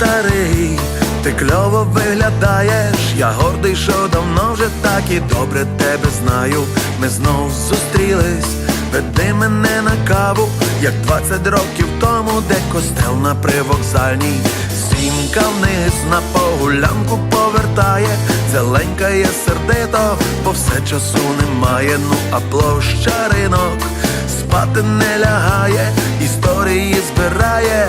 старий, ти кльово виглядаєш, я гордий, що давно вже так і добре тебе знаю. Ми знов зустрілись, веди мене на каву, як 20 років тому, де костел на привокзальній. Сімка вниз на погулянку повертає, зеленькає сердито, бо все часу немає, ну а площа ринок спати не лягає, історії збирає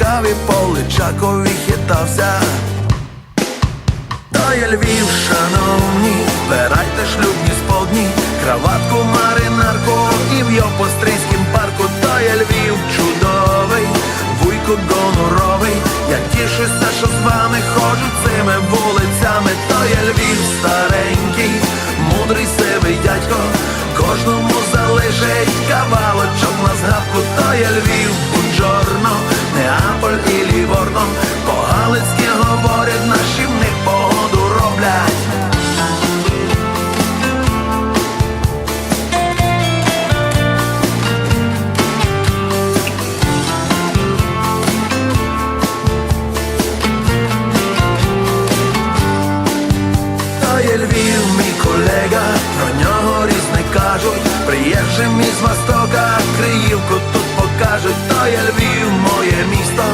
і по Личакові хитався. То є Львів, шановні, залишить на згадку, то є Львів, Бунджорно, Неаполь і Ліворно, по-галицьки говорять, наші в них погоду роблять. Львів, мій колега, про нього різне кажуть, приїжджим із Востока, Криївку тут покажуть, то є Львів, моє місто,